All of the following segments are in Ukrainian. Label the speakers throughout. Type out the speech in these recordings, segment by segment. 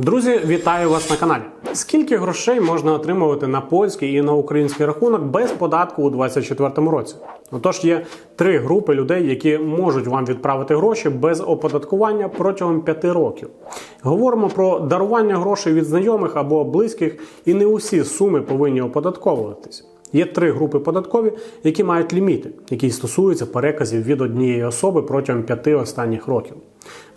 Speaker 1: Друзі, вітаю вас на каналі. Скільки грошей можна отримувати на польський і на український рахунок без податку у 2024 році? Отож, є три групи людей, які можуть вам відправити гроші без оподаткування протягом п'яти років. Говоримо про дарування грошей від знайомих або близьких, і не усі суми повинні оподатковуватися. Є три групи податкові, які мають ліміти, які стосуються переказів від однієї особи протягом п'яти останніх років.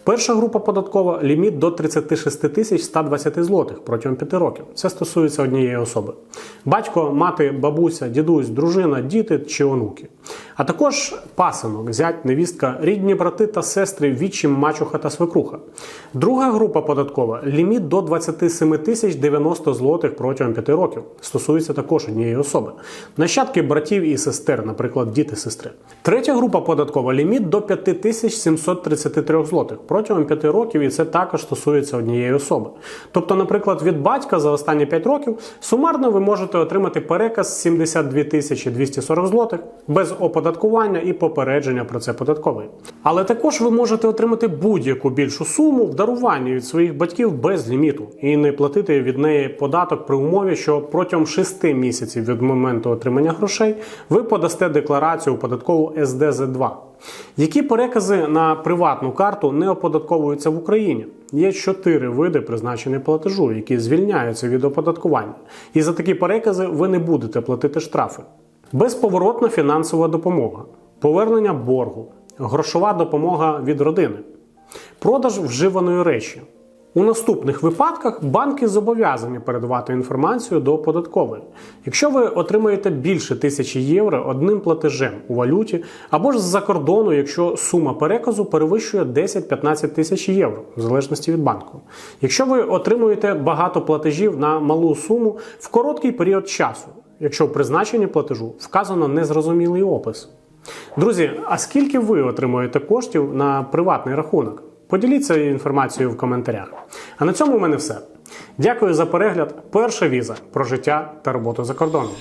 Speaker 1: Перша група податкова ліміт до 36 тисяч 120 злотих протягом 5 років. Це стосується однієї особи: батько, мати, бабуся, дідусь, дружина, діти чи онуки. А також пасинок, зять, невістка, рідні брати та сестри, відчим, мачуха та свекруха. Друга група податкова ліміт до 27 тисяч 90 злотих протягом 5 років. Стосується також однієї особи. Нащадки братів і сестер, наприклад, діти сестри. Третя група податкова ліміт до 5733 злотих протягом 5 років, і це також стосується однієї особи. Тобто, наприклад, від батька за останні 5 років сумарно ви можете отримати переказ 72 тисячі 240 злотих без оподаткування і попередження про це податковий. Але також ви можете отримати будь-яку більшу суму в даруванні від своїх батьків без ліміту і не платити від неї податок при умові, що протягом 6 місяців від моменту отримання грошей ви подасте декларацію у податкову СДЗ-2. Які перекази на приватну карту не оподатковуються в Україні? Є чотири види призначення платежу, які звільняються від оподаткування. І за такі перекази ви не будете платити штрафи. Безповоротна фінансова допомога, повернення боргу, грошова допомога від родини, продаж вживаної речі. У наступних випадках банки зобов'язані передавати інформацію до податкової. Якщо ви отримаєте більше тисячі євро одним платежем у валюті, або ж з-за кордону, якщо сума переказу перевищує 10-15 тисяч євро, в залежності від банку. Якщо ви отримуєте багато платежів на малу суму в короткий період часу, якщо в призначенні платежу вказано незрозумілий опис. Друзі, а скільки ви отримуєте коштів на приватний рахунок? Поділіться інформацією в коментарях. А на цьому в мене все. Дякую за перегляд. Перша віза про життя та роботу за кордоном.